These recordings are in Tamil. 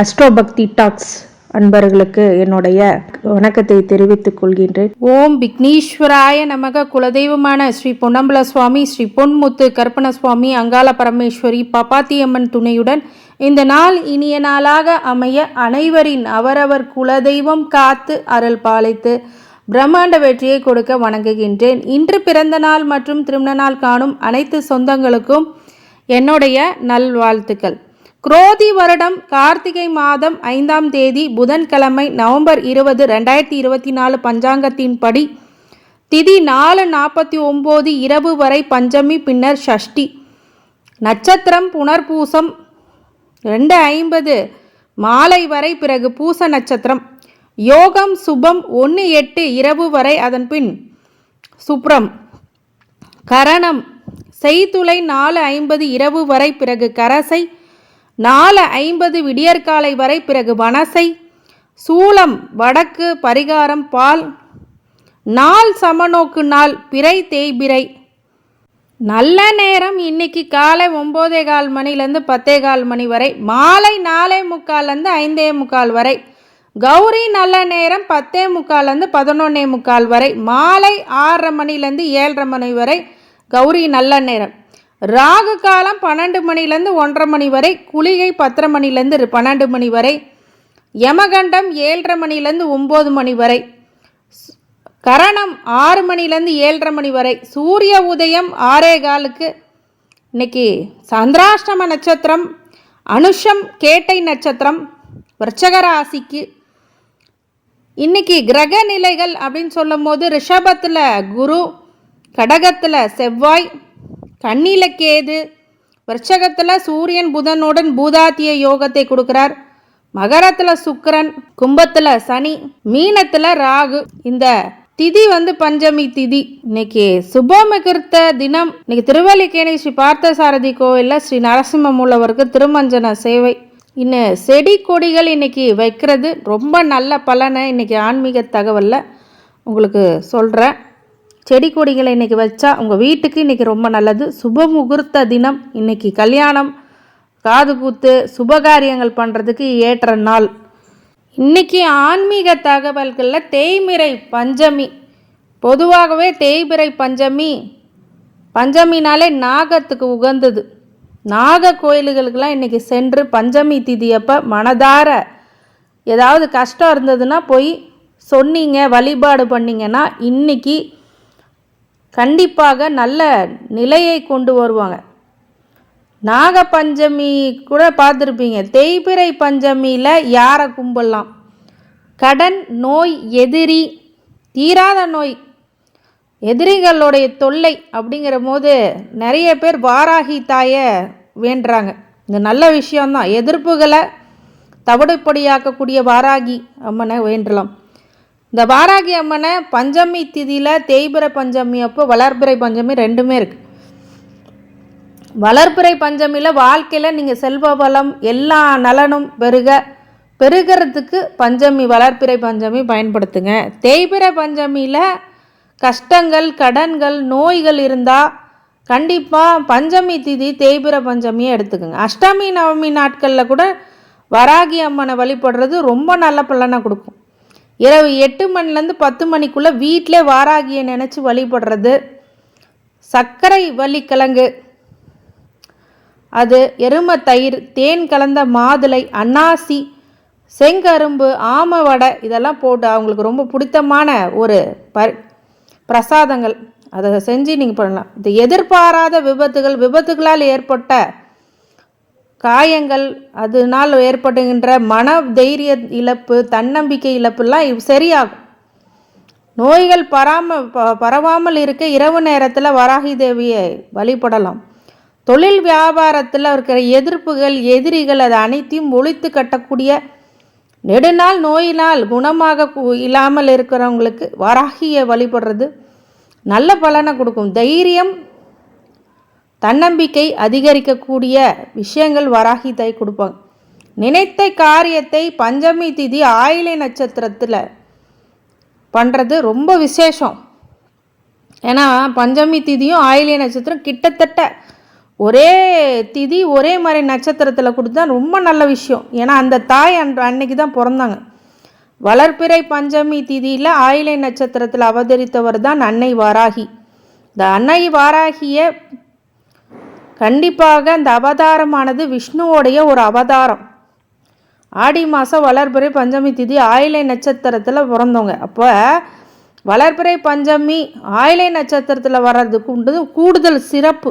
அஸ்ட்ரோ பக்தி டாக்ஸ் அன்பர்களுக்கு என்னுடைய வணக்கத்தை தெரிவித்துக் கொள்கின்றேன். ஓம் விக்னீஸ்வராய நமக. குலதெய்வமான ஸ்ரீ பொன்னம்பல சுவாமி ஸ்ரீ பொன்முத்து கற்பன சுவாமி அங்காள பரமேஸ்வரி பப்பாத்தியம்மன் துணையுடன் இந்த நாள் இனிய நாளாக அமைய அனைவரின் அவரவர் குலதெய்வம் காத்து அருள் பாலித்து பிரம்மாண்ட வெற்றியை கொடுக்க வணங்குகின்றேன். இன்று பிறந்த நாள் மற்றும் திருமண நாள் காணும் அனைத்து சொந்தங்களுக்கும் என்னுடைய நல்வாழ்த்துக்கள். குரோதி வருடம் கார்த்திகை மாதம் ஐந்தாம் தேதி புதன்கிழமை நவம்பர் இருபது ரெண்டாயிரத்தி இருபத்தி நாலு பஞ்சாங்கத்தின்படி திதி நாலு நாற்பத்தி ஒம்பது இரவு வரை பஞ்சமி பின்னர் ஷஷ்டி. நட்சத்திரம் புனர்பூசம் ரெண்டு ஐம்பது மாலை வரை பிறகு பூச நட்சத்திரம். யோகம் சுபம் ஒன்று எட்டு இரவு வரை அதன் பின் சுப்ரம். கரணம் செய்துளை நாலு ஐம்பது இரவு வரை பிறகு கரசை நாலு ஐம்பது விடியற்காலை வரை பிறகு வனசை சூளம் வடக்கு பரிகாரம் பால் நாள் சமநோக்கு நாள் பிறை தேய்பிரை நல்ல நேரம் இன்னைக்கு காலை ஒம்போதே கால் மணிலேருந்து பத்தே கால் மணி வரை மாலை நாலே முக்கால்லேருந்து ஐந்தே முக்கால் வரை கௌரி நல்ல நேரம் பத்தே முக்கால்லேருந்து பதினொன்னே முக்கால் வரை மாலை ஆறரை மணிலேருந்து ஏழரை மணி வரை கௌரி நல்ல நேரம். ராகு காலம் பன்னெண்டு மணிலேருந்து ஒன்றரை மணி வரை குளிகை பத்தரை மணிலேருந்து பன்னெண்டு மணி வரை யமகண்டம் ஏழரை மணிலேருந்து ஒம்பது மணி வரை கரணம் ஆறு மணிலேருந்து ஏழரை மணி வரை சூரிய உதயம் ஆறே காலுக்கு. இன்னைக்கு சந்திராஷ்டம நட்சத்திரம் அனுஷம் கேட்டை நட்சத்திரம் விருச்சக ராசிக்கு. இன்னைக்கு கிரக நிலைகள் அப்படின்னு சொல்லும் போது ரிஷபத்தில் குரு கடகத்தில் செவ்வாய் கண்ணில கேது. விருச்சகத்தில் சூரியன் புதனுடன் பூதாத்திய யோகத்தை கொடுக்குறார். மகரத்தில் சுக்கரன் கும்பத்தில் சனி மீனத்தில் ராகு. இந்த திதி வந்து பஞ்சமி திதி. இன்னைக்கு சுபமிகிருத்த தினம். இன்னைக்கு திருவல்லிக்கேணி ஸ்ரீ பார்த்தசாரதி கோவிலில் ஸ்ரீ நரசிம்ம மூலவருக்கு திருமஞ்சன சேவை. இன்னும் செடி கொடிகள் இன்னைக்கு வைக்கிறது. ரொம்ப நல்ல பலனை இன்னைக்கு ஆன்மீக தகவலில் உங்களுக்கு சொல்கிறேன் செடி கொடிகளை இன்றைக்கி வச்சா உங்கள் வீட்டுக்கு இன்றைக்கி ரொம்ப நல்லது. சுப முகூர்த்த தினம். இன்னைக்கு கல்யாணம் காது கூத்து சுபகாரியங்கள் பண்ணுறதுக்கு ஏற்ற நாள். இன்றைக்கி ஆன்மீக தகவல்களில் தேய்மிரை பஞ்சமி. பொதுவாகவே தேய்பிறை பஞ்சமி பஞ்சமினாலே நாகத்துக்கு உகந்தது. நாக கோயில்களுக்கெல்லாம் இன்றைக்கி சென்று பஞ்சமி திதியப்போ மனதார ஏதாவது கஷ்டம் இருந்ததுன்னா போய் சொன்னீங்க வழிபாடு பண்ணிங்கன்னா இன்னைக்கு கண்டிப்பாக நல்ல நிலையை கொண்டு வருவாங்க. நாகப்பஞ்சமி கூட பார்த்துருப்பீங்க. தேய்பிறை பஞ்சமியில் யாரை கும்பிடலாம் கடன் நோய் எதிரி தீராத நோய் எதிரிகளுடைய தொல்லை அப்படிங்கிற போது நிறைய பேர் வாராகி தாயை வேண்டுறாங்க. இந்த நல்ல விஷயம்தான். எதிர்ப்புகளை தவிடுபடியாக்கக்கூடிய வாராகி அம்மனை வேண்டலாம். இந்த வாராகி அம்மனை பஞ்சமி திதியில் தேய்பிறை பஞ்சமி அப்போ வளர்பிறை பஞ்சமி ரெண்டுமே இருக்குது வளர்பிறை பஞ்சமியில் வாழ்க்கையில் நீங்கள் செல்வ வளம் எல்லா நலனும் பெருக பெருகிறதுக்கு பஞ்சமி வளர்பிறை பஞ்சமி பயன்படுத்துங்க. தேய்பிறை பஞ்சமியில் கஷ்டங்கள் கடன்கள் நோய்கள் இருந்தால் கண்டிப்பாக பஞ்சமி திதி தேய்பிறை பஞ்சமியை எடுத்துக்கோங்க. அஷ்டமி நவமி நாட்களில் கூட வராகி அம்மனை வழிபடுறது ரொம்ப நல்ல பலனை கொடுக்கும். இரவு எட்டு மணிலேருந்து பத்து மணிக்குள்ளே வீட்டிலே வாராகியை நினச்சி வழிபடுறது. சர்க்கரை வள்ளிக்கிழங்கு. அது எரும தயிர் தேன் கலந்த மாதுளை அன்னாசி செங்கரும்பு ஆம வடை இதெல்லாம் போட்டு அவங்களுக்கு ரொம்ப பிடித்தமான ஒரு ப பிரசாதங்கள். அதை செஞ்சு நீங்கள் பண்ணலாம். இது எதிர்பாராத விபத்துகள் விபத்துகளால் ஏற்பட்ட காயங்கள் அதனால் ஏற்படுகின்ற மன தைரிய இழப்பு தன்னம்பிக்கை இழப்புலாம் சரியாகும். நோய்கள் பராம ப பரவாமல் இருக்க இரவு நேரத்தில் வராகி தேவியை வழிபடலாம். தொழில் வியாபாரத்தில் இருக்கிற எதிர்ப்புகள் எதிரிகள் அது அனைத்தையும் ஒழித்து கட்டக்கூடிய நெடுநாள் நோயினால் குணமாக இல்லாமல் இருக்கிறவங்களுக்கு வராகியை வழிபடுறது நல்ல பலனை கொடுக்கும். தைரியம் தன்னம்பிக்கை அதிகரிக்கக்கூடிய விஷயங்கள் வராகி தாய் கொடுப்பாங்க. நினைத்த காரியத்தை பஞ்சமி திதி ஆயிலை நட்சத்திரத்தில் பண்ணுறது ரொம்ப விசேஷம். ஏன்னா பஞ்சமி திதியும் ஆயிலிய நட்சத்திரம் கிட்டத்தட்ட ஒரே திதி ஒரே மாதிரி நட்சத்திரத்தில் கொடுத்தா ரொம்ப நல்ல விஷயம். ஏன்னா அந்த தாய் அன்று அன்னைக்கு தான் பிறந்தாங்க. வளர்ப்பிறை பஞ்சமி திதியில் ஆயிலை நட்சத்திரத்தில் அவதரித்தவர் தான் அன்னை வாராகி. இந்த அன்னை வாராகியை கண்டிப்பாக அந்த அவதாரமானது விஷ்ணுவோடைய ஒரு அவதாரம். ஆடி மாதம் வளர்பிறை பஞ்சமி திதி ஆயிலை நட்சத்திரத்தில் பிறந்தவங்க. அப்போ வளர்பிறை பஞ்சமி ஆயிலை நட்சத்திரத்தில் வர்றதுக்கு உண்டு கூடுதல் சிறப்பு.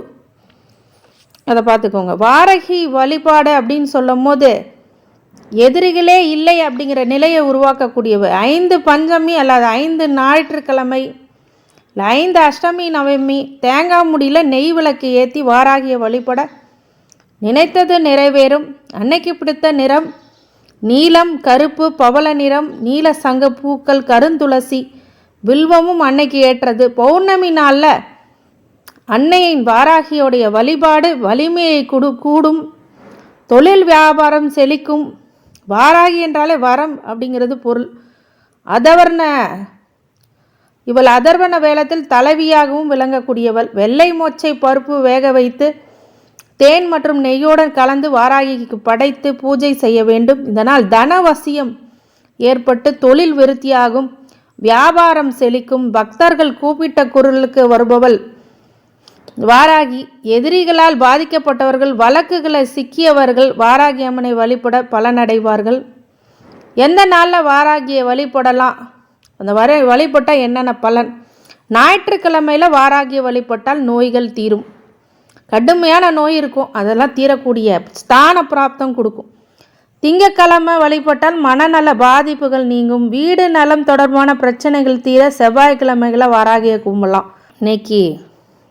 அதை பார்த்துக்கோங்க வாரகி வழிபாடு அப்படின்னு சொல்லும் போது எதிரிகளே இல்லை அப்படிங்கிற நிலையை உருவாக்கக்கூடியவை. ஐந்து பஞ்சமி அல்லது ஐந்து ஞாயிற்றுக்கிழமை ஐந்து அஷ்டமி நவமி தேங்காய் முடியில் நெய் விளக்கு ஏற்றி வாராகிய வழிபட நினைத்தது நிறைவேறும். அன்னைக்கு பிடித்த நிறம் நீலம் கருப்பு பவள நிறம் நீல சங்க பூக்கள் கருந்துளசி. வில்வமும் அன்னைக்கு ஏற்றது. பௌர்ணமி நாளில் அன்னையின் வாராகியோடைய வழிபாடு வலிமையை குடு கூடும். தொழில் வியாபாரம் செழிக்கும். வாராகி என்றாலே வரம் அப்படிங்கிறது பொருள். அதவர்ண இவள் அதர்வன வேளத்தில் தலைவியாகவும் விளங்கக்கூடியவள். வெள்ளை மொச்சை பருப்பு வேக வைத்து தேன் மற்றும் நெய்யுடன் கலந்து வாராகிக்கு படைத்து பூஜை செய்ய வேண்டும். இதனால் தனவசியம் ஏற்பட்டு தொழில் விருத்தியாகும். வியாபாரம் செழிக்கும். பக்தர்கள் கூப்பிட்ட குரலுக்கு வருபவள் வாராகி. எதிரிகளால் பாதிக்கப்பட்டவர்கள் வழக்குகளை சிக்கியவர்கள் வாராகி அம்மனை வழிபட பலனடைவார்கள். எந்த நாளில் வாராகியை வழிபடலாம்? அந்த வர வழிபட்டால் என்னென்ன பலன்? ஞாயிற்றுக்கிழமையில் வாராகிய வழிபட்டால் நோய்கள் தீரும். கடுமையான நோய் இருக்கும். அதெல்லாம் தீரக்கூடிய ஸ்தான பிராப்தம் கொடுக்கும். திங்கக்கிழமை வழிபட்டால் மனநல பாதிப்புகள் நீங்கும். வீடு நலம் தொடர்பான பிரச்சனைகள் தீர செவ்வாய்க்கிழமைகளை வாராகிய கும்பலாம் இன்னைக்கு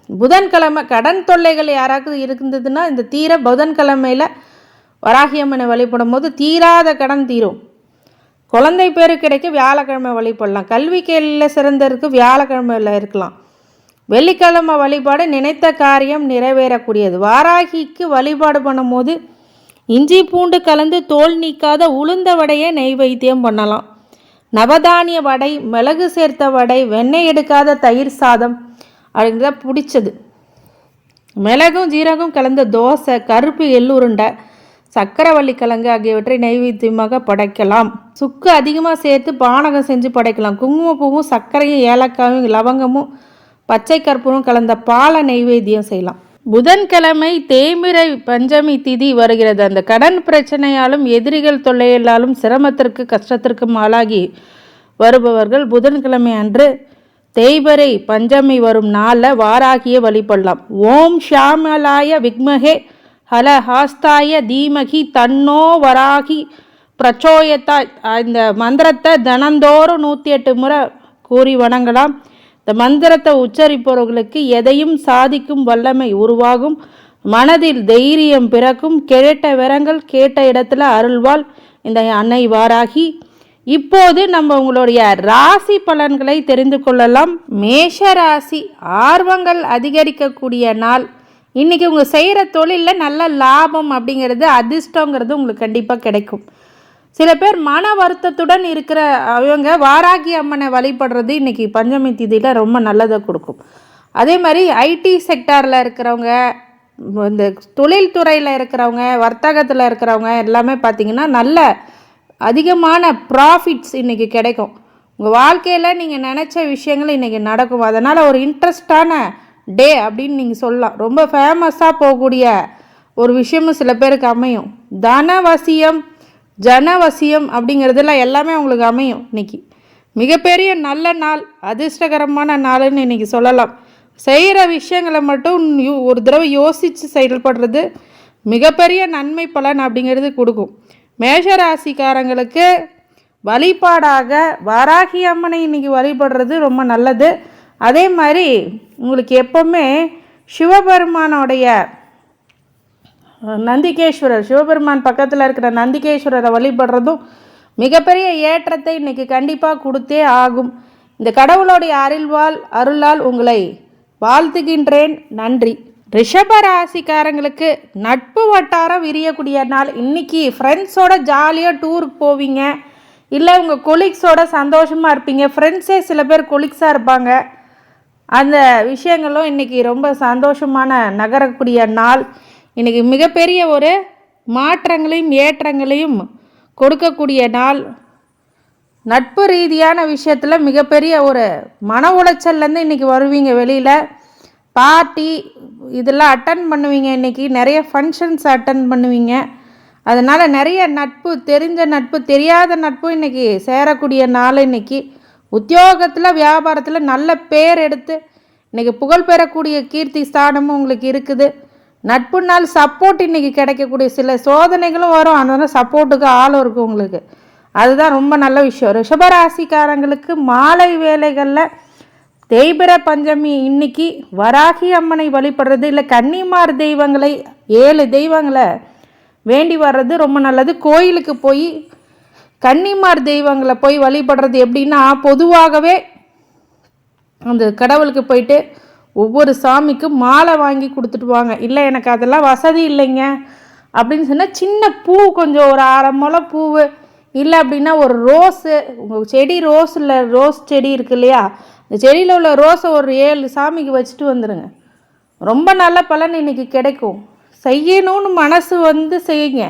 புதன்கிழமை கடன் தொல்லைகள் யாராவது இருந்ததுன்னா இந்த தீர புதன்கிழமையில் வராகியம்மனை வழிபடும் போது தீராத கடன் தீரும். குழந்தை பேர் கிடைக்க வியாழக்கிழமை வழிபடலாம். கல்வி கேள்வியில் சிறந்தருக்கு வியாழக்கிழமையில் இருக்கலாம். வெள்ளிக்கிழமை வழிபாடு நினைத்த காரியம் நிறைவேறக்கூடியது. வாராகிக்கு வழிபாடு பண்ணும்போது இஞ்சி பூண்டு கலந்து தோல் நீக்காத உளுந்த வடையை நெய்வேத்தியம் பண்ணலாம். நவதானிய வடை மிளகு சேர்த்த வடை வெண்ணெய் எடுக்காத தயிர் சாதம் அப்படிங்கிறத பிடிச்சது. மிளகும் ஜீரகம் கலந்த தோசை கருப்பு எள்ளுருண்டை சக்கரவள்ளி கிழங்கு ஆகியவற்றை நைவேத்தியமாக படைக்கலாம். சுக்கு அதிகமாக சேர்த்து பானகம் செஞ்சு படைக்கலாம். குங்குமப்பூவும் சர்க்கரையும் ஏலக்காயும் லவங்கமும் பச்சை கற்பூரம் கலந்த பாலை நைவேத்தியம் செய்யலாம். புதன்கிழமை தேமிரை பஞ்சமி திதி வருகிறது. அந்த கடன் பிரச்சனையாலும் எதிரிகள் தொல்லையில்லாலும் சிரமத்திற்கு கஷ்டத்திற்கும் ஆளாகி வருபவர்கள் புதன்கிழமை அன்று தேய்பரை பஞ்சமி வரும் நாளில் வாராகிய வழிபடலாம். ஓம் ஷாமலாய விக்மகே ஹலஹாஸ்தாய தீமகி தன்னோ வராகி பிரச்சோயத்தா. இந்த மந்திரத்தை தினந்தோறும் நூற்றி எட்டு முறை கூறி வணங்கலாம். இந்த மந்திரத்தை உச்சரிப்பவர்களுக்கு எதையும் சாதிக்கும் வல்லமை உருவாகும். மனதில் தைரியம் பிறக்கும். கேட்ட விரங்கள் கேட்ட இடத்துல அருள்வாள். இந்த அன்னை வாராகி. இப்போது நம்ம உங்களுடைய ராசி பலன்களை தெரிந்து கொள்ளலாம். மேஷ ராசி ஆர்வங்கள் அதிகரிக்கக்கூடிய நாள். இன்றைக்கி உங்கள் செய்கிற தொழிலில் நல்ல லாபம் அப்படிங்கிறது அதிர்ஷ்டங்கிறது உங்களுக்கு கண்டிப்பாக கிடைக்கும். சில பேர் மன வருத்தத்துடன் இருக்கிற அவங்க வாராகி அம்மனை வழிபடுறது இன்றைக்கி பஞ்சமி திதியில் ரொம்ப நல்லதை கொடுக்கும். அதே மாதிரி ஐடி செக்டாரில் இருக்கிறவங்க இந்த தொழில்துறையில் இருக்கிறவங்க வர்த்தகத்தில் இருக்கிறவங்க எல்லாமே பார்த்திங்கன்னா நல்ல அதிகமான ப்ராஃபிட்ஸ் இன்றைக்கி கிடைக்கும். உங்கள் வாழ்க்கையில் நீங்கள் நினச்ச விஷயங்கள் இன்றைக்கி நடக்கும். அதனால் ஒரு இன்ட்ரெஸ்டான டே அப்படின்னு நீங்கள் சொல்லலாம். ரொம்ப ஃபேமஸாக போகக்கூடிய ஒரு விஷயமும் சில பேருக்கு அமையும். தனவசியம் ஜனவசியம் அப்படிங்கிறதுல எல்லாமே உங்களுக்கு அமையும் இன்னைக்கு. மிகப்பெரிய நல்ல நாள் அதிர்ஷ்டகரமான நாள்னு இன்றைக்கி சொல்லலாம். செய்கிற விஷயங்களை மட்டும் ஒரு தடவை யோசித்து செயல்படுறது மிகப்பெரிய நன்மை பலன் அப்படிங்கிறது கொடுக்கும். மேஷராசிக்காரங்களுக்கு வழிபாடாக வராகி அம்மனை இன்றைக்கி வழிபடுறது ரொம்ப நல்லது. அதே மாதிரி உங்களுக்கு எப்போவுமே சிவபெருமானோடைய நந்திகேஸ்வரர் சிவபெருமான் பக்கத்தில் இருக்கிற நந்திகேஸ்வரரை வழிபடுறதும் மிகப்பெரிய ஏற்றத்தை இன்றைக்கி கண்டிப்பாக கொடுத்தே ஆகும். இந்த கடவுளுடைய அருள்வால் அருளால் உங்களை வாழ்த்துகின்றேன். நன்றி. ரிஷப ராசிக்காரங்களுக்கு நட்பு வட்டாரம் விரியக்கூடிய நாள். இன்னைக்கு ஃப்ரெண்ட்ஸோட ஜாலியாக டூருக்கு போவீங்க. இல்லை உங்கள் கொலீக்ஸோட சந்தோஷமாக இருப்பீங்க. ஃப்ரெண்ட்ஸே சில பேர் கொலீக்ஸாக இருப்பாங்க. அந்த விஷயங்களும் இன்றைக்கி ரொம்ப சந்தோஷமான நகரக்கூடிய நாள். இன்றைக்கி மிகப்பெரிய ஒரு மாற்றங்களையும் ஏற்றங்களையும் கொடுக்கக்கூடிய நாள். நட்பு ரீதியான விஷயத்தில் மிகப்பெரிய ஒரு மன உளைச்சல்லேருந்து இன்றைக்கி வருவீங்க வெளியில். பார்ட்டி இதெல்லாம் அட்டன் பண்ணுவீங்க இன்றைக்கி நிறைய ஃபங்க்ஷன்ஸ் அட்டன் பண்ணுவீங்க. அதனால் நிறைய நட்பு தெரிஞ்ச நட்பு தெரியாத நட்பு இன்றைக்கி சேரக்கூடிய நாள் இன்றைக்கி உத்தியோகத்தில் வியாபாரத்தில் நல்ல பேர் எடுத்து இன்றைக்கி புகழ் பெறக்கூடிய கீர்த்தி ஸ்தானமும் உங்களுக்கு இருக்குது. நட்பு நாள் சப்போர்ட் இன்றைக்கி கிடைக்கக்கூடிய சில சோதனைகளும் வரும். அதனால் சப்போர்ட்டுக்கு ஆளும் இருக்கும் உங்களுக்கு. அதுதான் ரொம்ப நல்ல விஷயம். ரிஷபராசிக்காரங்களுக்கு மாலை வேலைகளில் தேய்பிர பஞ்சமி இன்னைக்கு வராகி அம்மனை வழிபடுறது இல்லை கன்னிமார் தெய்வங்களை ஏழு தெய்வங்களை வேண்டி வர்றது ரொம்ப நல்லது. கோயிலுக்கு போய் கன்னிமார் தெய்வங்களை போய் வழிபடுறது எப்படின்னா பொதுவாகவே அந்த கடவுளுக்கு போயிட்டு ஒவ்வொரு சாமிக்கும் மாலை வாங்கி கொடுத்துட்டு வாங்க இல்லை எனக்கு அதெல்லாம் வசதி இல்லைங்க. அப்படின்னு சொன்னால் சின்ன பூ கொஞ்சம் ஒரு அரை முளை பூவு. இல்லை அப்படின்னா ஒரு ரோஸு. உங்கள் செடி ரோஸில் ரோஸ் செடி இருக்கு இல்லையா? இந்த செடியில் உள்ள ரோஸை ஒரு ஏழு சாமிக்கு வச்சுட்டு வந்துடுங்க ரொம்ப நல்ல பலன் இன்னைக்கு கிடைக்கும். செய்யணும்னு மனசு வந்து செய்யுங்க.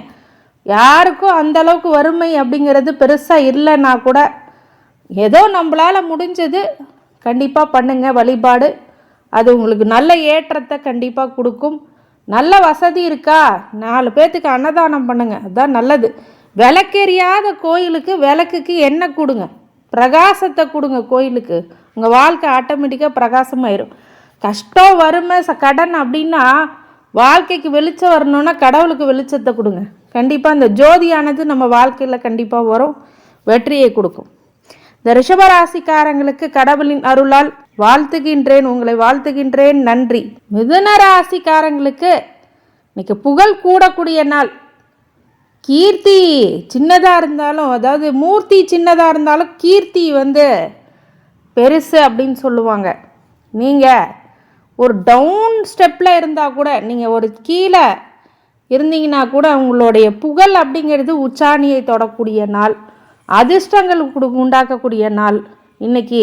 யாருக்கும் அந்தளவுக்கு வறுமை அப்படிங்கிறது பெருசாக இல்லைன்னா கூட ஏதோ நம்மளால் முடிஞ்சது கண்டிப்பாக பண்ணுங்கள் வழிபாடு. அது உங்களுக்கு நல்ல ஏற்றத்தை கண்டிப்பாக கொடுக்கும். நல்ல வசதி இருக்கா? நாலு பேர்த்துக்கு அன்னதானம் பண்ணுங்கள் அதுதான் நல்லது. விளக்கெறியாத கோயிலுக்கு விளக்குக்கு எண்ணெய் கொடுங்க? பிரகாசத்தை கொடுங்க கோயிலுக்கு. உங்கள் வாழ்க்கை ஆட்டோமேட்டிக்காக பிரகாசமாயிரும். கஷ்டம் வறுமை ச கடன் அப்படின்னா வாழ்க்கைக்கு வெளிச்சம் வரணும்னா கடவுளுக்கு வெளிச்சத்தை கொடுங்க. கண்டிப்பாக இந்த ஜோதியானது நம்ம வாழ்க்கையில் கண்டிப்பாக வரும். வெற்றியை கொடுக்கும். இந்த ரிஷபராசிக்காரங்களுக்கு கடவுளின் அருளால் வாழ்த்துகின்றேன் உங்களை வாழ்த்துகின்றேன். நன்றி. மிதுன ராசிக்காரங்களுக்கு இன்னைக்கு புகழ் கூடக்கூடிய நாள். கீர்த்தி சின்னதாக இருந்தாலும் அதாவது மூர்த்தி சின்னதாக இருந்தாலும் கீர்த்தி வந்து பெருசு அப்படின்னு சொல்லுவாங்க. நீங்கள் ஒரு டவுன் ஸ்டெப்பில் இருந்தால் கூட நீங்கள் ஒரு கீழே இருந்தீங்கன்னா கூட உங்களுடைய புகழ் அப்படிங்கிறது உச்சாணியை தொடக்கூடிய நாள் அதிர்ஷ்டங்கள் கொடு உண்டாக்கக்கூடிய நாள். இன்றைக்கி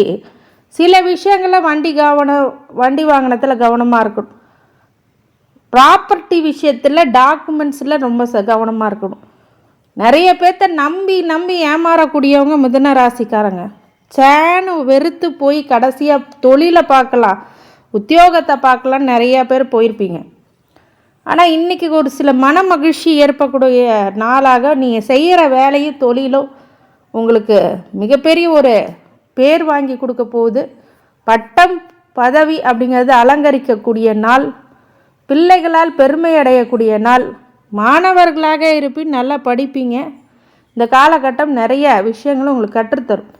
சில விஷயங்களில் வண்டி கவனம் வண்டி வாகனத்தில் கவனமாக இருக்கணும். ப்ராப்பர்ட்டி விஷயத்தில் டாக்குமெண்ட்ஸில் ரொம்ப ச கவனமாக இருக்கணும். நிறைய பேர்த்த நம்பி நம்பி ஏமாறக்கூடியவங்க மிதன ராசிக்காரங்க. சேனு வெறுத்து போய் கடைசியாக தொழிலை பார்க்கலாம் உத்தியோகத்தை பார்க்கலாம் நிறைய பேர் போயிருப்பீங்க. ஆனால் இன்றைக்கி ஒரு சில மன மகிழ்ச்சி ஏற்படக்கூடிய நாளாக நீங்கள் செய்கிற வேலையும் தொழிலும் உங்களுக்கு மிகப்பெரிய ஒரு பேர் வாங்கி கொடுக்க போகுது. பட்டம் பதவி அப்படிங்கிறது அலங்கரிக்கக்கூடிய நாள் பிள்ளைகளால் பெருமை அடையக்கூடிய நாள் மாணவர்களாக இருப்பின் நல்லா படிப்பீங்க. இந்த காலகட்டம் நிறைய விஷயங்களும் உங்களுக்கு கற்றுத்தரும்.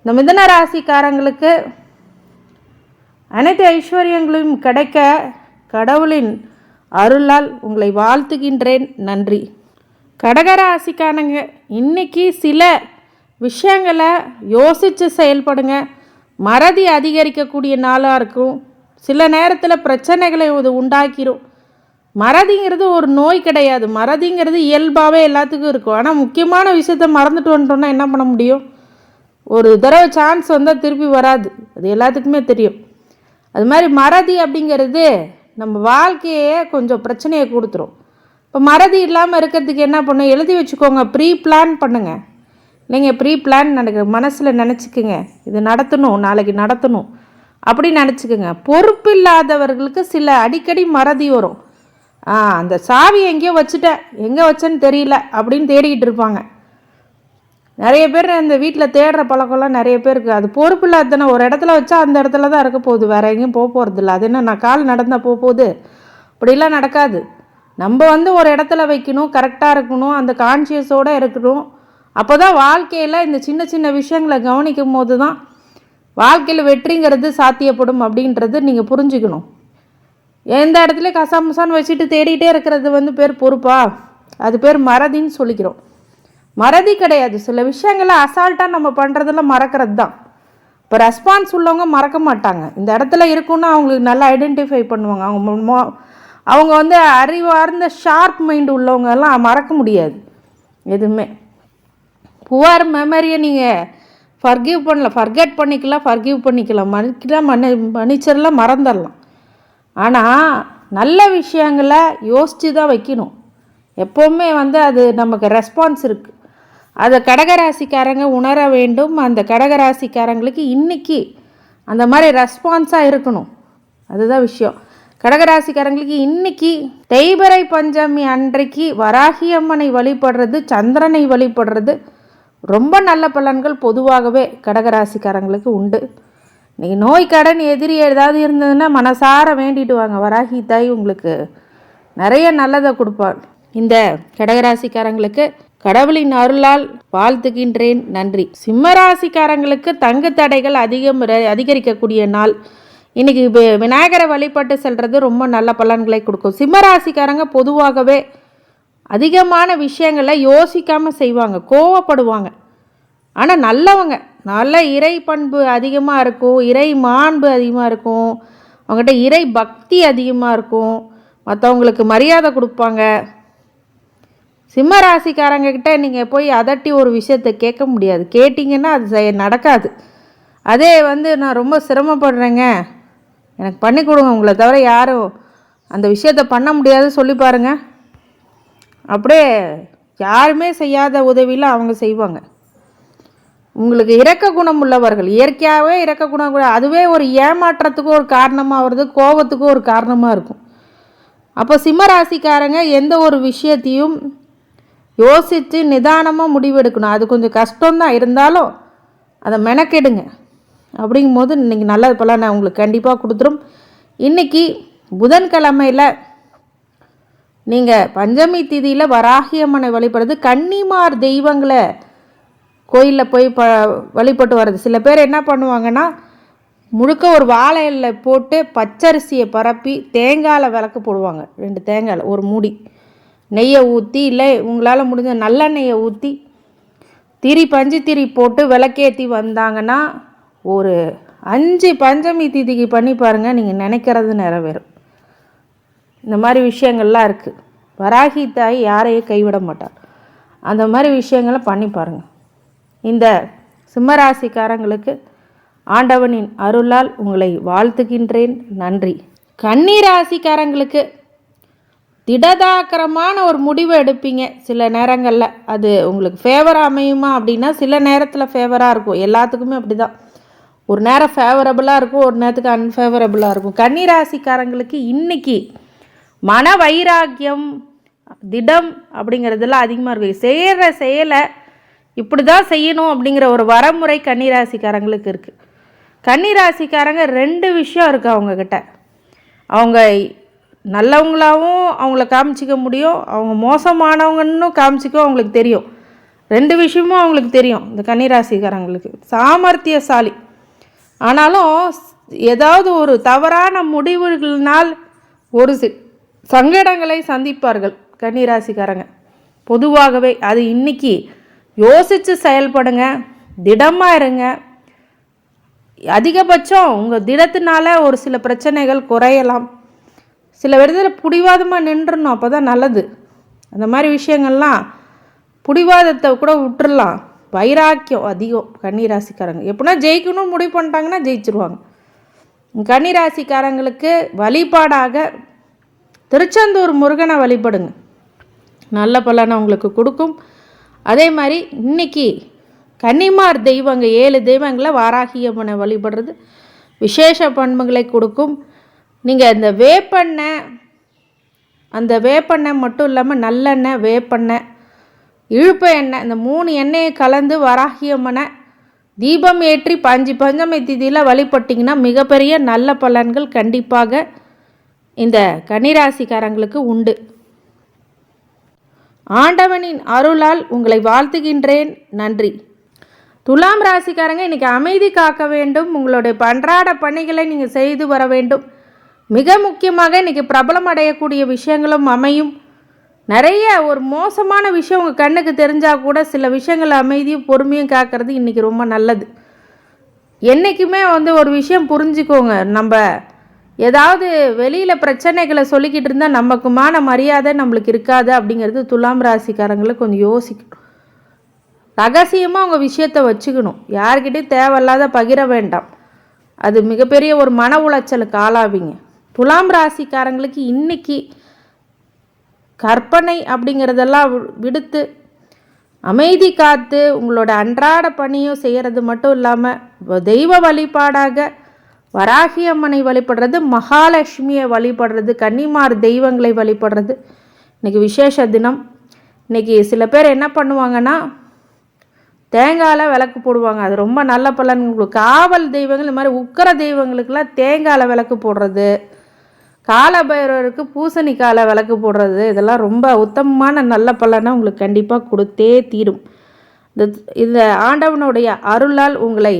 இந்த மிதன ராசிக்காரங்களுக்கு அனைத்து ஐஸ்வர்யங்களும் கிடைக்க கடவுளின் அருளால் உங்களை வாழ்த்துகின்றேன். நன்றி. கடகராசிக்கானங்க இன்னைக்கு சில விஷயங்களை யோசித்து செயல்படுங்க. மறதி அதிகரிக்கக்கூடிய நாளாக இருக்கும். சில நேரத்தில் பிரச்சனைகளை இது உண்டாக்கிரும். மறதிங்கிறது ஒரு நோய் கிடையாது. மறதிங்கிறது இயல்பாகவே எல்லாத்துக்கும் இருக்கும். ஆனால் முக்கியமான விஷயத்த மறந்துட்டு வந்துட்டோம்னா என்ன பண்ண முடியும்? ஒரு தடவை சான்ஸ் வந்தால் திருப்பி வராது. அது எல்லாத்துக்குமே தெரியும். அது மாதிரி மறதி அப்படிங்கிறது நம்ம வாழ்க்கையே கொஞ்சம் பிரச்சனையை கொடுத்துரும். இப்போ மறதி இல்லாமல் இருக்கிறதுக்கு என்ன பண்ணும்? எழுதி வச்சுக்கோங்க. ப்ரீ பிளான் பண்ணுங்கள் நீங்கள் ப்ரீ பிளான் நடக்க மனசில் நினச்சிக்கோங்க. இது நடத்தணும் நாளைக்கு நடத்தணும். அப்படி நினச்சிக்கோங்க. பொறுப்பு இல்லாதவர்களுக்கு சில அடிக்கடி மறதி வரும். ஆ அந்த சாவி எங்கேயோ வச்சுட்டேன். எங்கே வச்சேன்னு தெரியல அப்படின்னு தேடிக்கிட்டு இருப்பாங்க. நிறைய பேர் இந்த வீட்டில் தேடுற பழக்கம்லாம் நிறைய பேருக்கு அது பொறுப்பு இல்லாதன ஒரு இடத்துல வச்சா அந்த இடத்துல தான் இருக்க போகுது. வேற எங்கேயும் போக போகிறது இல்லை. அது என்ன நான் கால் நடந்தால் போக போகுது? அப்படிலாம் நடக்காது. நம்ம வந்து ஒரு இடத்துல வைக்கணும் கரெக்டாக இருக்கணும் அந்த கான்சியஸோடு இருக்கணும். அப்போ தான் வாழ்க்கையில் இந்த சின்ன சின்ன விஷயங்களை கவனிக்கும் போது தான் வாழ்க்கையில் வெற்றிங்கிறது சாத்தியப்படும் அப்படின்றது நீங்கள் புரிஞ்சுக்கணும். எந்த இடத்துல கசாமசான்னு வச்சுட்டு தேடிகிட்டே இருக்கிறது வந்து பேர் பொறுப்பா? அது பேர் மறதின்னு சொல்லிக்கிறோம். மறதி கிடையாது. சில விஷயங்களை அசால்ட்டாக நம்ம பண்ணுறதில் மறக்கிறது தான் இப்போ ரெஸ்பான்ஸ் உள்ளவங்க மறக்க மாட்டாங்க. இந்த இடத்துல இருக்குன்னு அவங்களுக்கு நல்லா ஐடென்டிஃபை பண்ணுவாங்க. அவங்க அவங்க வந்து அறிவார்ந்த ஷார்ப் மைண்ட் உள்ளவங்கெல்லாம் மறக்க முடியாது. எதுவுமே. புவர் மெமரியை நீங்கள் ஃபர்கிவ் பண்ணல ஃபர்கெட் பண்ணிக்கலாம் ஃபர்கிவ் பண்ணிக்கலாம். மன்னிக்கலாம் மன்னி மன்னிச்சரில் மறந்துடலாம். ஆனால் நல்ல விஷயங்களை யோசித்து தான் வைக்கணும். எப்போவுமே வந்து அது நமக்கு ரெஸ்பான்ஸ் இருக்குது அதை கடகராசிக்காரங்க உணர வேண்டும். அந்த கடகராசிக்காரங்களுக்கு இன்னைக்கு அந்த மாதிரி ரெஸ்பான்ஸாக இருக்கணும். அதுதான் விஷயம். கடகராசிக்காரங்களுக்கு இன்னைக்கு தேய்பிறை பஞ்சமி அன்றைக்கு வராகியம்மனை வழிபடுறது சந்திரனை வழிபடுறது ரொம்ப நல்ல பலன்கள் பொதுவாகவே கடகராசிக்காரங்களுக்கு உண்டு. நீ நோய் கடன் எதிரி ஏதாவது இருந்ததுன்னா மனசார வேண்டிட்டு வாங்க. வராகி தாய் உங்களுக்கு நிறைய நல்லதை கொடுப்பாள். இந்த கடகராசிக்காரங்களுக்கு கடவுளின் அருளால் வாழ்த்துகின்றேன் நன்றி. சிம்மராசிக்காரங்களுக்கு தங்கு தடைகள் அதிகம் அதிகரிக்கக்கூடிய நாள். இன்னைக்கு விநாயகரை வழிபட்டு செல்கிறது ரொம்ப நல்ல பலன்களை கொடுக்கும். சிம்மராசிக்காரங்க பொதுவாகவே அதிகமான விஷயங்களை யோசிக்காமல் செய்வாங்க கோவப்படுவாங்க. ஆனால் நல்லவங்க நல்ல இறை பண்பு அதிகமாக இருக்கும் இறை மாண்பு அதிகமாக இருக்கும் அவங்ககிட்ட இறை பக்தி அதிகமாக இருக்கும் மற்றவங்களுக்கு மரியாதை கொடுப்பாங்க. சிம்ம ராசிக்காரங்க நீங்கள் போய் அதட்டி ஒரு விஷயத்தை கேட்க முடியாது. கேட்டிங்கன்னா அது செய்ய நடக்காது. அதே வந்து நான் ரொம்ப சிரமப்படுறேங்க. எனக்கு பண்ணி கொடுங்க. உங்களை தவிர யாரும் அந்த விஷயத்த பண்ண முடியாது சொல்லி பாருங்க. அப்படியே யாருமே செய்யாத உதவியில் அவங்க செய்வாங்க. உங்களுக்கு இறக்க குணம் உள்ளவர்கள் இயற்கையாகவே இறக்க குணம் கூட அதுவே ஒரு ஏமாற்றத்துக்கு ஒரு காரணமாக வருது கோபத்துக்கும் ஒரு காரணமாக இருக்கும். அப்போ சிம்ம ராசிக்காரங்க எந்த ஒரு விஷயத்தையும் யோசித்து நிதானமாக முடிவெடுக்கணும். அது கொஞ்சம் கஷ்டம்தான். இருந்தாலும் அதை மெனக்கெடுங்க. அப்படிங்கும்போது இன்றைக்கி நல்லது நல்ல நான் உங்களுக்கு கண்டிப்பாக கொடுத்துரும். இன்றைக்கி புதன்கிழமையில் நீங்கள் பஞ்சமி திதியில் வராகியம்மனை வழிபடுறது கன்னிமார் தெய்வங்களை கோயிலில் போய் ப வழிபட்டு வர்றது. சில பேர் என்ன பண்ணுவாங்கன்னா முழுக்க ஒரு வாழை போட்டு பச்சரிசியை பரப்பி தேங்காயில் விளக்கு போடுவாங்க. ரெண்டு தேங்காயில் ஒரு மூடி. நெய்யை ஊற்றி இல்லை உங்களால் முடிஞ்ச நல்லெண்ணெயை ஊற்றி திரி பஞ்சு திரி போட்டு விளக்கேற்றி வந்தாங்கன்னா ஒரு அஞ்சு பஞ்சமி திதிக்கு பண்ணி பாருங்கள் நீங்கள் நினைக்கிறது நிறைவேறும். இந்த மாதிரி விஷயங்கள்லாம் இருக்குது வராகி தாய் யாரையும் கைவிட மாட்டார் அந்த மாதிரி விஷயங்களை பண்ணி பாருங்கள் இந்த சிம்மராசிக்காரங்களுக்கு ஆண்டவனின் அருளால் உங்களை வாழ்த்துகின்றேன். நன்றி. கன்னிராசிக்காரங்களுக்கு திடதாக்கரமான ஒரு முடிவு எடுப்பீங்க சில நேரங்களில். அது உங்களுக்கு ஃபேவராக அமையுமா அப்படின்னா சில நேரத்தில் ஃபேவராக இருக்கும். எல்லாத்துக்குமே அப்படி தான் ஒரு நேரம் ஃபேவரபுளாக இருக்கும் ஒரு நேரத்துக்கு அன்ஃபேவரபுளாக இருக்கும். கன்னிராசிக்காரங்களுக்கு இன்னைக்கு மன வைராக்கியம் திடம் அப்படிங்கிறதெல்லாம் அதிகமாக இருக்கும் செய்கிற செயலை இப்படி தான் செய்யணும் அப்படிங்கிற ஒரு வரமுறை கன்னிராசிக்காரங்களுக்கு இருக்குது கன்னிராசிக்காரங்க ரெண்டு விஷயம் இருக்குது அவங்கக்கிட்ட அவங்க நல்லவங்களாகவும் அவங்கள காமிச்சிக்க முடியும் அவங்க மோசமானவங்கன்னு காமிச்சிக்க அவங்களுக்கு தெரியும். ரெண்டு விஷயமும் அவங்களுக்கு தெரியும் இந்த கன்னிராசிக்காரங்களுக்கு. சாமர்த்தியசாலி. ஆனாலும் ஏதாவது ஒரு தவறான முடிவுகளினால் ஒரு சங்கடங்களை சந்திப்பார்கள் கன்னிராசிக்காரங்க. பொதுவாகவே அது இன்னைக்கு யோசித்து செயல்படுங்க திடமாக இருங்க. அதிகபட்சம் உங்கள் திடத்தினால ஒரு சில பிரச்சனைகள் குறையலாம். சில விடத்தில் பிடிவாதமாக நின்றுடணும் அப்போ தான் நல்லது. அந்த மாதிரி விஷயங்கள்லாம் பிடிவாதத்தை கூட விட்டுறலாம். வைராக்கியம் அதிகம் கன்னிராசிக்காரங்க. எப்படின்னா ஜெயிக்கணும்னு முடிவு பண்ணிட்டாங்கன்னா ஜெயிச்சிருவாங்க. கன்னிராசிக்காரங்களுக்கு வழிபாடாக திருச்செந்தூர் முருகனை வழிபடுங்க. நல்ல பலனை உங்களுக்கு கொடுக்கும். அதே மாதிரி இன்னைக்கு கன்னிமார் தெய்வங்க ஏழு தெய்வங்களை வாராகியம்மனை வழிபடுறது விசேஷ பண்புகளை கொடுக்கும். நீங்கள் இந்த வேப்பெண்ணெய் அந்த வேப்பெண்ணெய் மட்டும் இல்லாமல் நல்லெண்ணெய் வேப்பெண்ணெய் இழுப்ப எண்ணெய் இந்த மூணு எண்ணெயை கலந்து வராகியம்மனை தீபம் ஏற்றி பஞ்சு பஞ்சமை திதியில் வழிபட்டிங்கன்னா மிகப்பெரிய நல்ல பலன்கள் கண்டிப்பாக இந்த கன்னிராசிக்காரங்களுக்கு உண்டு. ஆண்டவனின் அருளால் உங்களை வாழ்த்துகின்றேன். நன்றி. துலாம் ராசிக்காரங்க இன்றைக்கி அமைதி காக்க வேண்டும். உங்களுடைய பன்றாட பணிகளை நீங்கள் செய்து வர வேண்டும். மிக முக்கியமாக இன்றைக்கி பிரபலம் அடையக்கூடிய விஷயங்களும் அமையும். நிறைய ஒரு மோசமான விஷயம் உங்கள் கண்ணுக்கு தெரிஞ்சால் கூட சில விஷயங்கள் அமைதியும் பொறுமையும் காக்கிறது இன்றைக்கி ரொம்ப நல்லது. என்றைக்குமே வந்து ஒரு விஷயம் புரிஞ்சுக்கோங்க. நம்ம ஏதாவது வெளியில் பிரச்சனைகளை சொல்லிக்கிட்டு இருந்தால் நமக்குமான மரியாதை நம்மளுக்கு இருக்காது அப்படிங்கிறது துலாம் ராசிக்காரங்களை கொஞ்சம் யோசிக்கணும். ரகசியமாக உங்கள் விஷயத்தை வச்சுக்கணும். யார்கிட்டையும் தேவையில்லாத பகிர வேண்டாம். அது மிகப்பெரிய ஒரு மன உளைச்சலுக்கு ஆளாவீங்க. துலாம் ராசிக்காரங்களுக்கு இன்னைக்கு கற்பனை அப்படிங்கிறதெல்லாம் வி- விடுத்து அமைதி காத்து உங்களோட அன்றாட பணியும் செய்கிறது மட்டும் இல்லாமல் தெய்வ வழிபாடாக வராகி அம்மனை வழிபடுறது மகாலட்சுமியை வழிபடுறது கன்னிமார் தெய்வங்களை வழிபடுறது இன்னைக்கு விசேஷ தினம். இன்னைக்கு சில பேர் என்ன பண்ணுவாங்கன்னா தேங்காயில் விளக்கு போடுவாங்க. அது ரொம்ப நல்ல பலன். உங்களுக்கு காவல் தெய்வங்கள் இந்த மாதிரி உக்கர தெய்வங்களுக்கெல்லாம் தேங்காயில் விளக்கு போடுறது. காலபைரவருக்கு பூசணிக்கால விளக்கு போடுறது இதெல்லாம் ரொம்ப உத்தமமான நல்ல பலனை உங்களுக்கு கண்டிப்பாக கொடுத்தே தீரும். இந்த இந்த ஆண்டவனுடைய அருளால் உங்களை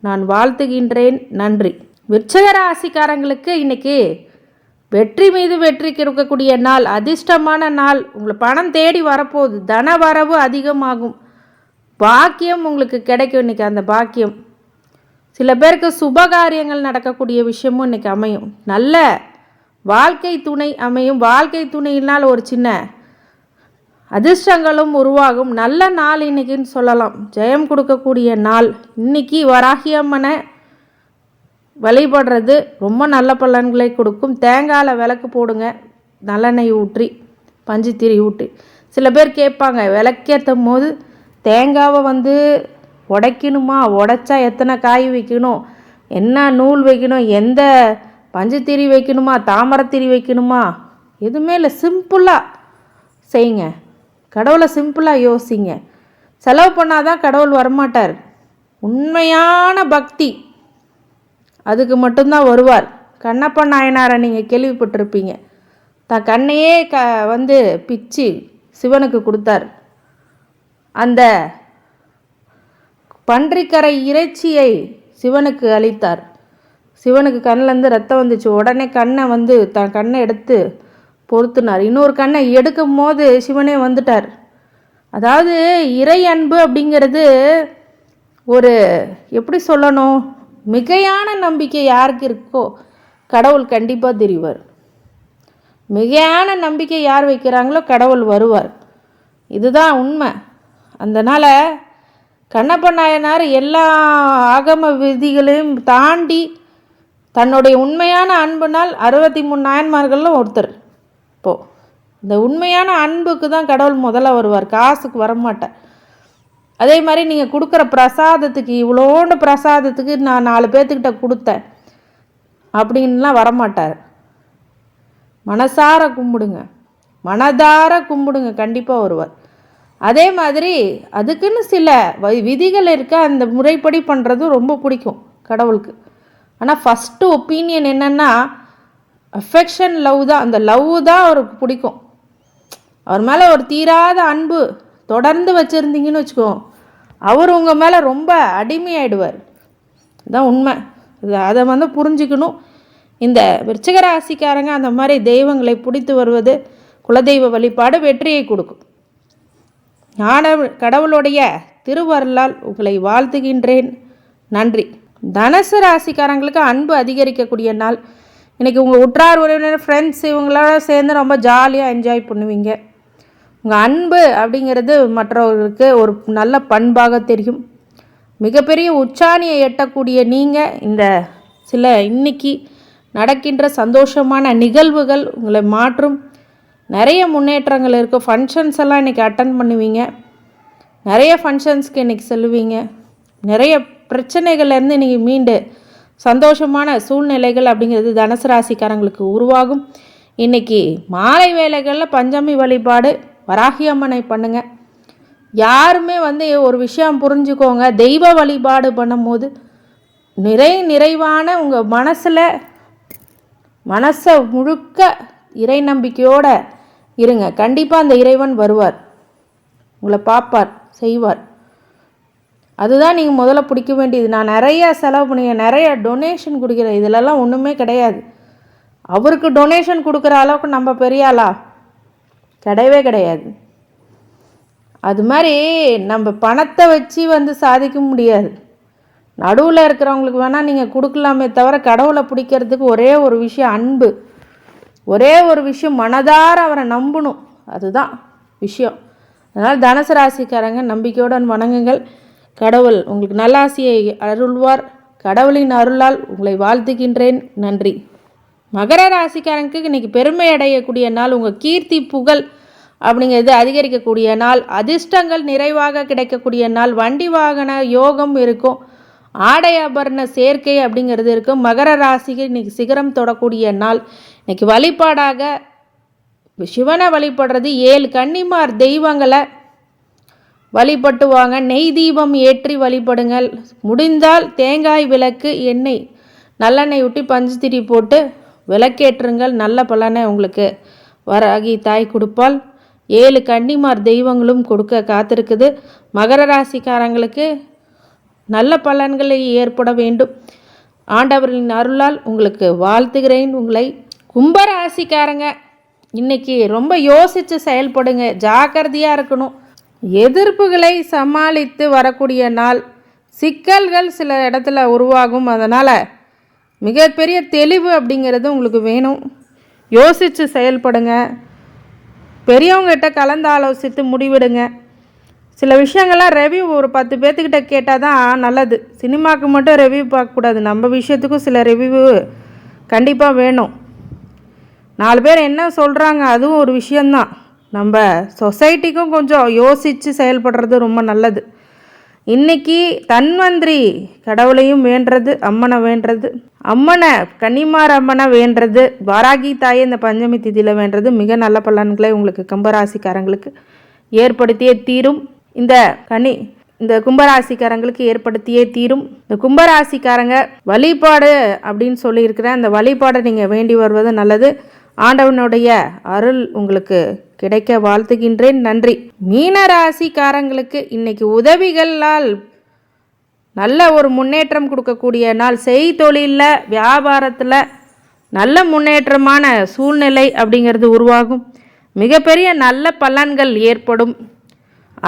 நான் வாழ்த்துகின்றேன். நன்றி. விருச்சக ராசிக்காரங்களுக்கு இன்னைக்கு வெற்றி மீது வெற்றி கிடக்கக்கூடிய நாள் அதிர்ஷ்டமான நாள். உங்களை பணம் தேடி வரப்போகுது. தன வரவு அதிகமாகும். பாக்கியம் உங்களுக்கு கிடைக்கும் இன்னைக்கு. அந்த பாக்கியம். சில பேருக்கு சுபகாரியங்கள் நடக்கக்கூடிய விஷயமும் இன்னைக்கு அமையும். நல்ல வாழ்க்கை துணை அமையும். வாழ்க்கை துணையினால் ஒரு சின்ன அதிர்ஷ்டங்களும் உருவாகும். நல்ல நாள் இன்னைக்குன்னு சொல்லலாம். ஜெயம் கொடுக்கக்கூடிய நாள். இன்னைக்கு வராகி அம்மனை வழிபடுறது ரொம்ப நல்ல பலன்களை கொடுக்கும். தேங்காயில் விளக்கு போடுங்க. நல்லெண்ணெய் ஊற்றி பஞ்சுத்திரி ஊற்றி. சில பேர் கேட்பாங்க விளக்கேற்றும் போது தேங்காவை வந்து உடைக்கணுமா? உடைச்சா எத்தனை காய் வைக்கணும்? என்ன நூல் வைக்கணும்? எந்த பஞ்சுத்திரி வைக்கணுமா? தாமரத்திரி வைக்கணுமா? எதுவுமே இல்லை. சிம்பிளாக செய்யுங்க. கடவுளை சிம்பிளாக யோசிங்க. செலவு பண்ணாதான் கடவுள் வரமாட்டார். உண்மையான பக்தி. அதுக்கு மட்டும்தான் வருவார். கண்ணப்ப நாயனாரை நீங்கள் கேள்விப்பட்டிருப்பீங்க. தான் கண்ணையே க வந்து பிச்சு சிவனுக்கு கொடுத்தார். அந்த பன்றிக்கரை இறைச்சியை சிவனுக்கு அளித்தார். சிவனுக்கு கண்ணிலேருந்து ரத்தம் வந்துச்சு. உடனே கண்ணை வந்து தன் கண்ணை எடுத்து பொருத்தினார் இன்னொரு கண்ணை எடுக்கும் போது சிவனே வந்துட்டார். அதாவது இறை அன்பு அப்படிங்கிறது ஒரு எப்படி சொல்லணும்? மிகையான நம்பிக்கை யாருக்கு இருக்கோ கடவுள் கண்டிப்பாக தெரிவார். மிகையான நம்பிக்கை யார் வைக்கிறாங்களோ கடவுள் வருவார். இதுதான் உண்மை. அதனால் கண்ணப்ப நாயனார் எல்லா ஆகம விதிகளையும் தாண்டி தன்னுடைய உண்மையான அன்புனால் அறுபத்தி மூணு நாயன்மார்களும் ஒருத்தர். இப்போது இந்த உண்மையான அன்புக்கு தான் கடவுள் முதல்ல வருவார். காசுக்கு வரமாட்டார். அதே மாதிரி நீங்கள் கொடுக்குற பிரசாதத்துக்கு இவ்வளோண்டு பிரசாதத்துக்கு நான் நாலு பேர்த்துக்கிட்ட கொடுத்தேன். அப்படின்லாம் வரமாட்டார். மனசார கும்பிடுங்க. மனதார கும்பிடுங்க. கண்டிப்பாக வருவார். அதே மாதிரி அதுக்குன்னு சில விதிகள் இருக்க அந்த முறைப்படி பண்ணுறதும் ரொம்ப பிடிக்கும். கடவுளுக்கு. ஆனால் ஃபஸ்ட்டு ஒப்பீனியன் என்னென்னா அஃபெக்ஷன் லவ் தான். அந்த லவ் தான் அவருக்கு பிடிக்கும். அவர் மேலே ஒரு தீராத அன்பு தொடர்ந்து வச்சுருந்தீங்கன்னு வச்சுக்கோ அவர் உங்கள் மேலே ரொம்ப அடிமையாயிடுவார். இதுதான் உண்மை. இது அதை வந்து புரிஞ்சுக்கணும். இந்த விருச்சிகராசிக்காரங்க அந்த மாதிரி தெய்வங்களை பிடித்து வருவது குலதெய்வ வழிபாடு வெற்றியை கொடுக்கும். ஞான கடவுளுடைய திருவருளால் உங்களை வாழ்த்துகின்றேன். நன்றி. தனுசு ராசிக்காரங்களுக்கு அன்பு அதிகரிக்கக்கூடிய நாள். இன்றைக்கி உங்கள் உற்றார் உறவினர் ஃப்ரெண்ட்ஸ் இவங்களோட சேர்ந்து ரொம்ப ஜாலியாக என்ஜாய் பண்ணுவீங்க. உங்கள் அன்பு அப்படிங்கிறது மற்றவர்களுக்கு ஒரு நல்ல பண்பாக தெரியும். மிகப்பெரிய உச்சாணியை எட்டக்கூடிய நீங்கள் இந்த சில இன்னைக்கு நடக்கின்ற சந்தோஷமான நிகழ்வுகள் உங்களை மாற்றும். நிறைய முன்னேற்றங்கள் இருக்குது ஃபங்க்ஷன்ஸ் எல்லாம் இன்றைக்கி அட்டன் பண்ணுவீங்க. நிறைய ஃபங்க்ஷன்ஸ்க்கு இன்றைக்கி செல்லுவீங்க. நிறைய பிரச்சனைகள்லேருந்து இன்றைக்கி மீண்டு சந்தோஷமான சூழ்நிலைகள் அப்படிங்கிறது தனுசு ராசிக்காரங்களுக்கு உருவாகும். இன்றைக்கி மாலை வேலைகளில் பஞ்சமி வழிபாடு வராகி அம்மனை பண்ணுங்கள் யாருமே வந்து ஒரு விஷயம் புரிஞ்சுக்கோங்க. தெய்வ வழிபாடு பண்ணும்போது நிறை நிறைவான உங்கள் மனசில் மனசை முழுக்க இறை நம்பிக்கையோடு இருங்க. கண்டிப்பாக அந்த இறைவன் வருவார். உங்களை பார்ப்பார் செய்வார். அதுதான் நீங்கள் முதல்ல பிடிக்க வேண்டியது. நான் நிறைய செலவு பண்ணி நிறைய டொனேஷன் கொடுக்குறேன். இதிலெல்லாம் ஒன்றுமே கிடையாது. அவருக்கு டொனேஷன் கொடுக்குற அளவுக்கு நம்ம பெரிய ஆளா? கிடையவே கிடையாது. அது மாதிரி நம்ம பணத்தை வச்சு வந்து சாதிக்க முடியாது. நடுவில் இருக்கிறவங்களுக்கு வேணால் நீங்கள் கொடுக்கலாமே தவிர கடவுளை பிடிக்கிறதுக்கு ஒரே ஒரு விஷயம் அன்பு. ஒரே ஒரு விஷயம் மனதார அவரை நம்பணும். அதுதான் விஷயம். அதனால் தனுசு ராசிக்காரங்க நம்பிக்கையுடன் வணங்குங்கள். கடவுள் உங்களுக்கு நல்லாசியை அருள்வார். கடவுளின் அருளால் உங்களை வாழ்த்துகின்றேன். நன்றி. மகர ராசிக்காரனுக்கு இன்னைக்கு பெருமை அடையக்கூடிய நாள் உங்கள் கீர்த்தி புகழ் அப்படிங்கிறது அதிகரிக்கக்கூடிய நாள். அதிர்ஷ்டங்கள் நிறைவாக கிடைக்கக்கூடிய நாள். வண்டி வாகன யோகம் இருக்கும். ஆடை ஆபரண சேர்க்கை அப்படிங்கிறது இருக்கும். மகர ராசிக்கு இன்னைக்கு சிகரம் தொடக்கூடிய நாள். இன்னைக்கு வழிபாடாக சிவனை வழிபடுறது ஏழு கன்னிமார் தெய்வங்களை வழிபட்டுவாங்க நெய் தீபம் ஏற்றி வழிபடுங்கள். முடிந்தால் தேங்காய் விளக்கு எண்ணெய் நல்லெண்ணெய் ஊட்டி பஞ்சுத்திரி போட்டு விளக்கேற்றுங்கள். நல்ல பலனை உங்களுக்கு வராகி தாய் கொடுப்பால் ஏழு கன்னிமார் தெய்வங்களும் கொடுக்க காத்திருக்குது. மகர ராசிக்காரங்களுக்கு நல்ல பலன்களை ஏற்பட வேண்டும். ஆண்டவர்களின் அருளால் உங்களுக்கு வாழ்த்துகிறேன். உங்களை கும்பராசிக்காரங்க இன்னைக்கு ரொம்ப யோசித்து செயல்படுங்க. ஜாக்கிரதையாக இருக்கணும். எதிர்ப்புகளை சமாளித்து வரக்கூடிய நாள். சிக்கல்கள் சில இடத்துல உருவாகும். அதனால் மிகப்பெரிய தெளிவு அப்படிங்கிறது உங்களுக்கு வேணும். யோசித்து செயல்படுங்க. பெரியவங்ககிட்ட கலந்து ஆலோசித்து முடிவெடுங்க. சில விஷயங்கள்லாம் ரெவ்யூ ஒரு பத்து பேர்த்துக்கிட்ட கேட்டால் தான் நல்லது. சினிமாவுக்கு மட்டும் ரெவ்யூ பார்க்கக்கூடாது. நம்ம விஷயத்துக்கும் சில ரெவ்யூ கண்டிப்பாக வேணும். நாலு பேர் என்ன சொல்கிறாங்க அதுவும் ஒரு விஷயந்தான் நம்ம சொசைட்டிக்கும் கொஞ்சம் யோசித்து செயல்படுறது ரொம்ப நல்லது. இன்னைக்கு தன்வந்திரி கடவுளையும் வேண்டுறது அம்மனை வேண்டுறது அம்மனை கன்னிமார் அம்மனை வேண்டுறது வாராகி தாயை இந்த பஞ்சமி திதியில் வேண்டுறது மிக நல்ல பலன்களை உங்களுக்கு கும்பராசிக்காரங்களுக்கு ஏற்படுத்தியே தீரும். இந்த கனி இந்த கும்பராசிக்காரங்களுக்கு ஏற்படுத்தியே தீரும். இந்த கும்பராசிக்காரங்க வழிபாடு அப்படின்னு சொல்லியிருக்கிறேன் அந்த வழிபாடை நீங்கள் வேண்டி வருவது நல்லது. ஆண்டவனுடைய அருள் உங்களுக்கு கிடைக்க வாழ்த்துகின்றேன். நன்றி. மீன ராசிக்காரங்களுக்கு இன்னைக்கு உதவிகளால் நல்ல ஒரு முன்னேற்றம் கொடுக்கக்கூடிய நாள். செய்தொழிலில் வியாபாரத்தில் நல்ல முன்னேற்றமான சூழ்நிலை அப்படிங்கிறது உருவாகும். மிகப்பெரிய நல்ல பலன்கள் ஏற்படும்.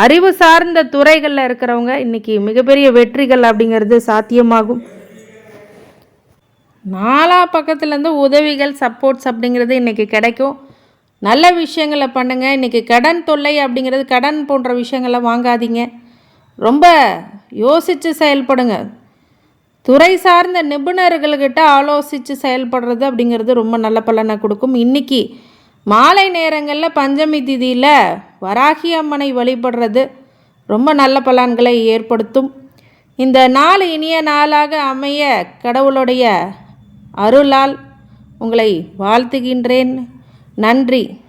அறிவு சார்ந்த துறைகளில் இருக்கிறவங்க இன்றைக்கி மிகப்பெரிய வெற்றிகள் அப்படிங்கிறது சாத்தியமாகும். நாலா பக்கத்துலேருந்து உதவிகள் சப்போர்ட்ஸ் அப்படிங்கிறது இன்றைக்கி கிடைக்கும். நல்ல விஷயங்களை பண்ணுங்கள் இன்றைக்கி கடன் தொல்லை அப்படிங்கிறது கடன் போன்ற விஷயங்களை வாங்காதீங்க. ரொம்ப யோசித்து செயல்படுங்க. துறை சார்ந்த நிபுணர்கள்கிட்ட ஆலோசித்து செயல்படுறது அப்படிங்கிறது ரொம்ப நல்ல பலனை கொடுக்கும். இன்றைக்கி மாலை நேரங்களில் பஞ்சமி திதியில் வராகி அம்மனை வழிபடுறது ரொம்ப நல்ல பலன்களை ஏற்படுத்தும். இந்த நாள் இனிய நாளாக அமைய கடவுளுடைய அருளால் உங்களை வாழ்த்துகின்றேன். நன்றி.